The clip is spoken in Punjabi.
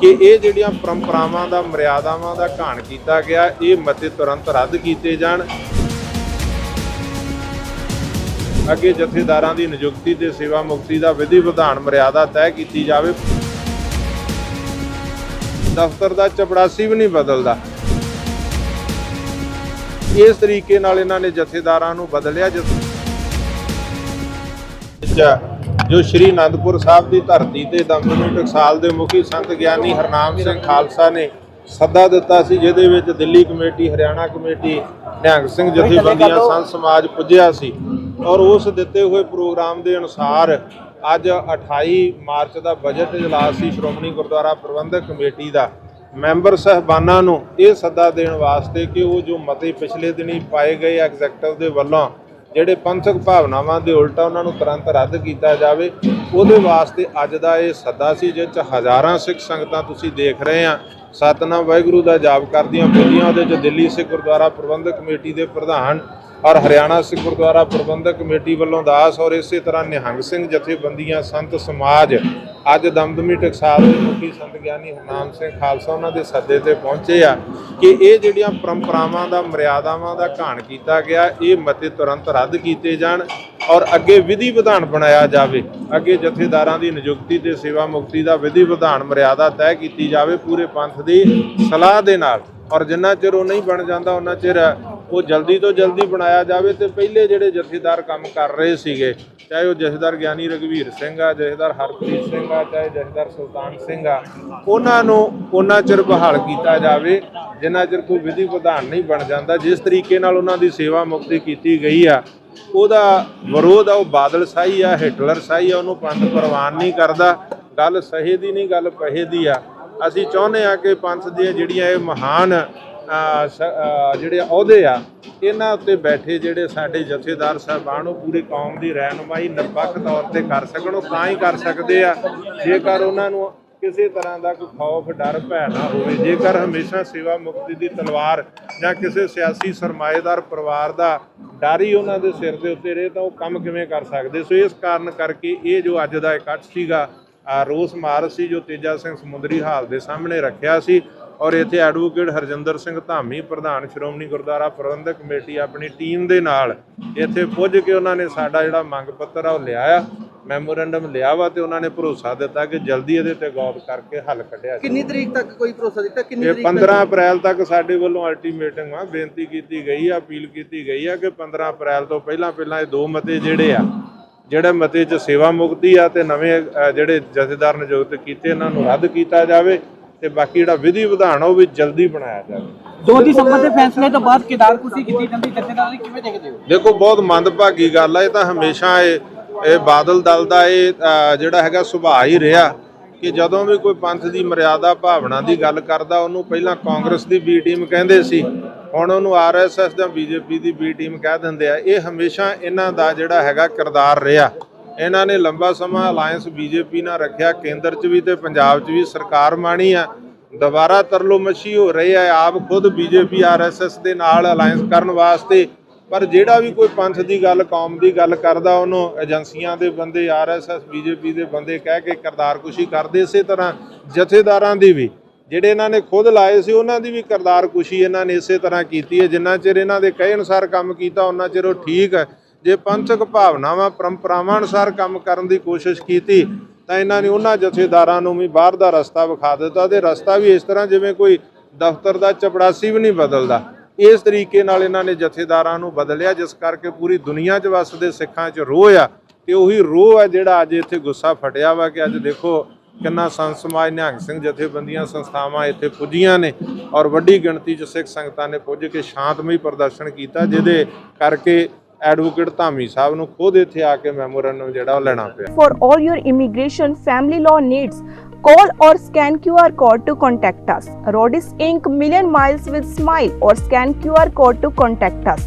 ਕਿ ਇਹ ਜਿਹੜੀਆਂ ਪਰੰਪਰਾਵਾਂ ਦਾ, ਮਰਿਆਦਾਵਾਂ ਦਾ ਘਾਣ ਕੀਤਾ ਗਿਆ, ਇਹ ਮਤੇ ਤੁਰੰਤ ਰੱਦ ਕੀਤੇ ਜਾਣ। ਅੱਗੇ ਜਥੇਦਾਰਾਂ ਦੀ ਨਿਯੁਕਤੀ ਤੇ ਸੇਵਾ ਮੁਕਤੀ ਦਾ ਵਿਧੀ ਵਿਧਾਨ ਮਰਿਆਦਾ ਤੈਅ ਕੀਤੀ ਜਾਵੇ। ਦਫ਼ਤਰ ਦਾ ਚਪੜਾਸੀ ਵੀ ਨਹੀਂ ਬਦਲਦਾ। ਇਸ ਤਰੀਕੇ ਨਾਲ ਇਹਨਾਂ ਨੇ ਜਥੇਦਾਰਾਂ ਨੂੰ ਬਦਲਿਆ। ਜਿਸ ਵਿੱਚ ਜੋ ਸ਼੍ਰੀ ਅਨੰਦਪੁਰ ਸਾਹਿਬ ਦੀ ਧਰਤੀ ਤੇ ਦਮਦਮੀ ਟਕਸਾਲ ਦੇ ਮੁਖੀ ਸੰਤ ਗਿਆਨੀ ਹਰਨਾਮ ਸਿੰਘ ਖਾਲਸਾ ਨੇ ਸੱਦਾ ਦਿੱਤਾ ਸੀ, ਜਿਹਦੇ ਵਿੱਚ ਦਿੱਲੀ ਕਮੇਟੀ, ਹਰਿਆਣਾ ਕਮੇਟੀ, ਨਿਹੰਗ ਸਿੰਘ ਜਥੇਬੰਦੀਆਂ, ਸੰਤ ਸਮਾਜ ਪੁੱਜਿਆ ਸੀ ਔਰ ਉਸ ਦਿੱਤੇ ਹੋਏ ਪ੍ਰੋਗਰਾਮ ਦੇ ਅਨੁਸਾਰ ਅੱਜ 28 ਮਾਰਚ ਦਾ ਬਜਟ ਇਜਲਾਸ ਸੀ ਸ਼੍ਰੋਮਣੀ ਗੁਰਦੁਆਰਾ ਪ੍ਰਬੰਧਕ ਕਮੇਟੀ ਦਾ। ਮੈਂਬਰ ਸਹਿਬਾਨਾਂ ਨੂੰ ਇਹ ਸੱਦਾ ਦੇਣ ਵਾਸਤੇ ਕਿ ਉਹ ਜੋ ਮਤੇ ਪਿਛਲੇ ਦਿਨੀ ਪਾਏ ਗਏ ਐਗਜ਼ੈਕਟਿਵ ਦੇ ਵੱਲੋਂ ਜਿਹੜੇ ਪੰਥਕ ਭਾਵਨਾਵਾਂ ਦੇ ਉਲਟਾ ਉਹਨਾਂ ਨੂੰ ਤੁਰੰਤ ਰੱਦ ਕੀਤਾ ਜਾਵੇ, ਉਹਦੇ ਵਾਸਤੇ ਅੱਜ ਦਾ ਇਹ ਸੱਦਾ ਸੀ ਜਿਸ 'ਚ ਹਜ਼ਾਰਾਂ ਸਿੱਖ ਸੰਗਤਾਂ ਤੁਸੀਂ ਦੇਖ ਰਹੇ ਆ। ਸਤਨਾਮ ਵਾਹਿਗੁਰੂ ਦਾ ਜਾਪ ਕਰਦੀਆਂ ਬੋਲੀਆਂ, ਉਹਦੇ 'ਚ ਦਿੱਲੀ ਸਿੱਖ ਗੁਰਦੁਆਰਾ ਪ੍ਰਬੰਧਕ ਕਮੇਟੀ ਦੇ ਪ੍ਰਧਾਨ ਔਰ ਹਰਿਆਣਾ ਸਿੱਖ ਗੁਰਦੁਆਰਾ ਪ੍ਰਬੰਧਕ ਕਮੇਟੀ ਵੱਲੋਂ ਦਾਸ ਔਰ ਇਸੇ ਤਰ੍ਹਾਂ ਨਿਹੰਗ ਸਿੰਘ ਜਥੇਬੰਦੀਆਂ, ਸੰਤ ਸਮਾਜ, ਅੱਜ ਦਮਦਮੀ ਟਕਸਾਲ ਦੇ ਮੁਖੀ ਸੰਤ ਗਿਆਨੀ ਹਰਨਾਮ ਸਿੰਘ ਖਾਲਸਾ ਉਹਨਾਂ ਦੇ ਸੱਦੇ ਤੇ ਪਹੁੰਚੇ ਆ ਕਿ ਇਹ ਜਿਹੜੀਆਂ ਪਰੰਪਰਾਵਾਂ ਦਾ, ਮਰਿਆਦਾਵਾਂ ਦਾ ਘਾਣ ਕੀਤਾ ਗਿਆ, ਇਹ ਮਤੇ ਤੁਰੰਤ ਰੱਦ ਕੀਤੇ ਜਾਣ ਔਰ ਅੱਗੇ ਵਿਧੀ ਵਿਧਾਨ ਬਣਾਇਆ ਜਾਵੇ। ਅੱਗੇ ਜਥੇਦਾਰਾਂ ਦੀ ਨਿਯੁਕਤੀ ਤੇ ਸੇਵਾ ਮੁਕਤੀ ਦਾ ਵਿਧੀ ਵਿਧਾਨ, ਮਰਿਆਦਾ ਤੈਅ ਕੀਤੀ ਜਾਵੇ ਪੂਰੇ ਪੰਥ ਦੀ ਸਲਾਹ ਦੇ ਨਾਲ। ਔਰ ਜਿੰਨਾ ਚਿਰ ਉਹ ਨਹੀਂ ਬਣ ਜਾਂਦਾ, ਉਹਨਾਂ ਚਿਰ ਉਹ ਜਲਦੀ ਤੋਂ ਜਲਦੀ ਬਣਾਇਆ ਜਾਵੇ ਤੇ ਪਹਿਲੇ ਜਿਹੜੇ ਜਥੇਦਾਰ ਕੰਮ ਕਰ ਰਹੇ ਸੀਗੇ, ਚਾਹੇ ਉਹ ਜਥੇਦਾਰ ਗਿਆਨੀ ਰਗਵੀਰ ਸਿੰਘ ਆ, ਜਥੇਦਾਰ ਹਰਪ੍ਰੀਤ ਸਿੰਘ ਆ, ਚਾਹੇ ਜਥੇਦਾਰ ਸੁਲਤਾਨ ਸਿੰਘ ਆ, ਉਹਨਾਂ ਨੂੰ ਉਹਨਾਂ ਚਿਰ ਬਹਾਲ ਕੀਤਾ ਜਾਵੇ, ਜਿੰਨਾ ਚਿਰ ਕੋਈ ਵਿਧੀ ਵਿਧਾਨ ਨਹੀਂ ਬਣ ਜਾਂਦਾ, ਜਿਸ ਤਰੀਕੇ ਨਾਲ ਉਹਨਾਂ ਦੀ ਸੇਵਾ ਮੁਕਤੀ ਕੀਤੀ ਗਈ ਆ, ਉਹਦਾ ਵਿਰੋਧ ਆ, ਉਹ ਬਾਦਲ ਸਾਈ ਆ ਹਿਟਲਰ ਸਾਈ ਆ, ਉਹਨੂੰ ਪੰਥ ਪ੍ਰਵਾਨ ਨਹੀਂ ਕਰਦਾ, ਗੱਲ ਸਹੇ ਦੀ ਨਹੀਂ, ਗੱਲ ਪਹੇ ਦੀ ਆ। ਅਸੀਂ ਚਾਹੁੰਦੇ ਆ ਕਿ ਪੰਥ ਦੀਆਂ ਜਿਹੜੀਆਂ ਇਹ ਮਹਾਨ ਜਿਹੜੇ ਅਹੁਦੇ ਆ, ਇਹਨਾਂ ਉੱਤੇ ਬੈਠੇ ਜਿਹੜੇ ਸਾਡੇ ਜਥੇਦਾਰ ਸਾਹਿਬਾਨ, ਉਹ ਪੂਰੀ ਕੌਮ ਦੀ ਰਹਿਨੁਮਾਈ ਨਿਰਪੱਖ ਤੌਰ ਤੇ ਕਰ ਸਕਣ, ਉਹ ਤਾਂ ਹੀ ਕਰ ਸਕਦੇ ਆ। ਜੇਕਰ ਉਹਨਾਂ ਨੂੰ ਕਿਸੇ ਤਰ੍ਹਾਂ ਦਾ ਕੋਈ ਖੌਫ, ਡਰ, ਭੈ ਨਾ ਹੋਵੇ, ਜੇਕਰ ਹਮੇਸ਼ਾ ਸੇਵਾ ਮੁਕਤੀ ਦੀ ਤਲਵਾਰ ਜਾਂ ਕਿਸੇ ਸਿਆਸੀ ਸਰਮਾਏਦਾਰ ਪਰਿਵਾਰ ਦਾ ਡਰ ਹੀ ਉਹਨਾਂ ਦੇ ਸਿਰ ਦੇ ਉੱਤੇ ਰਹੇ, ਤਾਂ ਉਹ ਕੰਮ ਕਿਵੇਂ ਕਰ ਸਕਦੇ? ਸੋ ਇਸ ਕਾਰਨ ਕਰਕੇ ਇਹ ਜੋ ਅੱਜ ਦਾ ਇਕੱਠ ਸੀਗਾ ਰੋਸ ਮਾਰਚ ਸੀ, ਜੋ ਤੇਜਾ ਸਿੰਘ ਸਮੁੰਦਰੀ ਹਾਲ ਦੇ ਸਾਹਮਣੇ ਰੱਖਿਆ ਸੀ ਔਰ ਇੱਥੇ ਐਡਵੋਕੇਟ ਹਰਜਿੰਦਰ ਸਿੰਘ ਧਾਮੀ ਪ੍ਰਧਾਨ ਸ਼੍ਰੋਮਣੀ ਗੁਰਦੁਆਰਾ ਪ੍ਰਬੰਧਕ ਕਮੇਟੀ ਆਪਣੀ ਟੀਮ ਦੇ ਨਾਲ ਇੱਥੇ ਪੁੱਜ ਕੇ ਉਹਨਾਂ ਨੇ ਸਾਡਾ ਜਿਹੜਾ ਮੰਗ ਪੱਤਰ ਆ ਉਹ ਲਿਆਇਆ ਮੈਮੋਰੈਂਡਮ ਲਿਆ ਵਾ ਤੇ ਉਹਨਾਂ ਨੇ ਭਰੋਸਾ ਦਿੱਤਾ ਕਿ ਜਲਦੀ ਇਹਦੇ ਤੇ ਗੌਰ ਕਰਕੇ ਹੱਲ ਕੱਢਿਆ ਕਿੰਨੀ ਤਰੀਕ ਤੱਕ ਕੋਈ ਭਰੋਸਾ ਦਿੱਤਾ? ਕਿੰਨੀ ਤਰੀਕ 15 ਅਪ੍ਰੈਲ ਤੱਕ ਸਾਡੇ ਵੱਲੋਂ ਅਲਟੀਮੇਟਮ ਆ ਬੇਨਤੀ ਕੀਤੀ ਗਈ ਆ ਅਪੀਲ ਕੀਤੀ ਗਈ ਆ ਕਿ 15 ਅਪ੍ਰੈਲ ਤੋਂ ਪਹਿਲਾਂ ਪਹਿਲਾਂ ਇਹ ਦੋ ਮਤੇ ਜਿਹੜੇ ਆ ਜਿਹੜੇ ਮਤੇ 'ਚ ਸੇਵਾ ਮੁਕਤੀ ਆ ਤੇ ਨਵੇਂ ਜਿਹੜੇ ਜਥੇਦਾਰ ਨਿਯੁਕਤ ਕੀਤੇ ਇਹਨਾਂ ਨੂੰ ਰੱਦ ਕੀਤਾ ਜਾਵੇ ਤੇ ਬਾਕੀ ਜਿਹੜਾ ਵਿਧੀ ਵਿਧਾਨ ਉਹ ਵੀ ਜਲਦੀ ਬਣਾਇਆ ਜਾਵੇ। ਦੋ ਦਸੰਬਰ ਦੇ ਫੈਸਲੇ ਤੋਂ ਬਾਅਦ ਕੇਦਾਰ ਕੁਰਸੀ ਕੀਤੀ ਜਾਂਦੀ ਜਥੇਦਾਰੀ ਕਿਵੇਂ ਦੇਖਦੇ ਹੋ? ਦੇਖੋ ਬਹੁਤ ਮੰਦਭਾਗੀ ਗੱਲ ਆ ਇਹ ਤਾਂ ਹਮੇਸ਼ਾ ਇਹ ਇਹ ਬਾਦਲ ਦਲ ਦਾ ਇਹ ਅ, ਜਿਹੜਾ ਹੈਗਾ ਸੁਭਾਅ ਹੀ ਰਿਹਾ ਕਿ ਜਦੋਂ ਵੀ ਕੋਈ ਪੰਥ ਦੀ ਮਰਿਆਦਾ ਭਾਵਨਾ ਦੀ ਗੱਲ ਕਰਦਾ ਉਹਨੂੰ ਪਹਿਲਾਂ ਕਾਂਗਰਸ ਦੀ ਬੀ ਟੀਮ ਕਹਿੰਦੇ ਸੀ ਹੁਣ ਉਹਨੂੰ ਆਰਐਸਐਸ ਜਾਂ ਬੀਜੇਪੀ ਦੀ ਬੀ ਟੀਮ ਕਹਿ ਦਿੰਦੇ ਆ। ਇਹ ਹਮੇਸ਼ਾ ਇਹਨਾਂ ਦਾ ਜਿਹੜਾ ਹੈਗਾ ਕਿਰਦਾਰ ਰਿਹਾ। ਇਹਨਾਂ ਨੇ ਲੰਬਾ ਸਮਾਂ ਅਲਾਈਅੰਸ ਬੀਜੇਪੀ ਨਾਲ ਰੱਖਿਆ, ਕੇਂਦਰ 'ਚ ਵੀ ਤੇ ਪੰਜਾਬ 'ਚ ਵੀ ਸਰਕਾਰ ਮਾਣੀ ਆ। ਦੁਬਾਰਾ ਤਰਲੋ ਮੱਛੀ ਹੋ ਰਹੀ ਹੈ, ਆਪ ਖੁਦ ਬੀਜੇਪੀ, ਆਰਐਸਐਸ ਦੇ ਨਾਲ ਅਲਾਈਅੰਸ ਕਰਨ ਵਾਸਤੇ। ਪਰ ਜਿਹੜਾ ਵੀ ਕੋਈ ਪੰਥ ਦੀ ਗੱਲ, ਕੌਮ ਦੀ ਗੱਲ ਕਰਦਾ, ਉਹਨੂੰ ਏਜੰਸੀਆਂ ਦੇ ਬੰਦੇ, ਆਰਐਸਐਸ, ਬੀਜੇਪੀ ਦੇ ਬੰਦੇ ਕਹਿ ਕੇ ਕਰਤਾਰਕੁਸ਼ੀ ਕਰਦੇ ਇਸੇ ਤਰ੍ਹਾਂ, ਜਥੇਦਾਰਾਂ ਦੀ ਵੀ। ਜਿਹੜੇ ਇਹਨਾਂ ਨੇ ਖੁਦ ਲਾਏ ਸੀ, ਉਹਨਾਂ ਦੀ ਵੀ ਕਰਤਾਰਕੁਸ਼ੀ ਇਹਨਾਂ ਨੇ ਇਸੇ ਤਰ੍ਹਾਂ ਕੀਤੀ ਹੈ। ਜਿੰਨਾ ਚਿਰ ਇਹਨਾਂ ਦੇ ਕਹੇ ਅਨੁਸਾਰ ਕੰਮ ਕੀਤਾ, ਉਹਨਾਂ ਚਿਰ ਉਹ ਠੀਕ ਹੈ। ਜੇ ਪੰਥਕ ਭਾਵਨਾਵਾਂ, ਪਰੰਪਰਾਵਾਂ ਅਨੁਸਾਰ ਕੰਮ ਕਰਨ ਦੀ ਕੋਸ਼ਿਸ਼ ਕੀਤੀ, ਤਾਂ ਇਹਨਾਂ ਨੇ ਉਹਨਾਂ ਜਥੇਦਾਰਾਂ ਨੂੰ ਵੀ ਬਾਹਰ ਦਾ ਰਸਤਾ ਵਿਖਾ ਦਿੱਤਾ ਤੇ ਰਸਤਾ ਵੀ ਇਸ ਤਰ੍ਹਾਂ ਜਿਵੇਂ ਕੋਈ ਦਫ਼ਤਰ ਦਾ ਚਪੜਾਸੀ ਵੀ ਨਹੀਂ ਬਦਲਦਾ। ਇਸ ਤਰੀਕੇ ਨਾਲ ਇਹਨਾਂ ਨੇ ਜਥੇਦਾਰਾਂ ਨੂੰ ਬਦਲਿਆ, ਜਿਸ ਕਰਕੇ ਪੂਰੀ ਦੁਨੀਆ 'ਚ ਵਸਦੇ ਸਿੱਖਾਂ 'ਚ ਰੋਹ ਆ ਤੇ ਉਹੀ ਰੋਹ ਆ ਜਿਹੜਾ ਅੱਜ ਇੱਥੇ ਗੁੱਸਾ ਫਟਿਆ ਵਾ ਕਿ ਅੱਜ ਦੇਖੋ ਕਿੰਨਾ ਸੰਤ ਸਮਾਜ, ਨਿਹੰਗ ਸਿੰਘ ਜਥੇਬੰਦੀਆਂ ਸੰਸਥਾਵਾਂ ਇੱਥੇ ਪੁੱਜੀਆਂ ਨੇ ਔਰ ਵੱਡੀ ਗਿਣਤੀ 'ਚ ਸਿੱਖ ਸੰਗਤਾਂ ਨੇ ਪੁੱਜ ਕੇ ਸ਼ਾਂਤਮਈ ਪ੍ਰਦਰਸ਼ਨ ਕੀਤਾ, ਜਿਹਦੇ ਕਰਕੇ ਐਡਵੋਕੇਟ ਧਾਮੀ ਸਾਹਿਬ ਨੂੰ ਖੁਦ ਇੱਥੇ ਆ ਕੇ ਮੈਮੋਰੈਂਡਮ ਜਿਹੜਾ ਉਹ ਲੈਣਾ ਪਿਆ For all your immigration family law needs, call or scan QR code to contact us. Rodis Inc. Million Miles with Smile or scan QR code to contact us.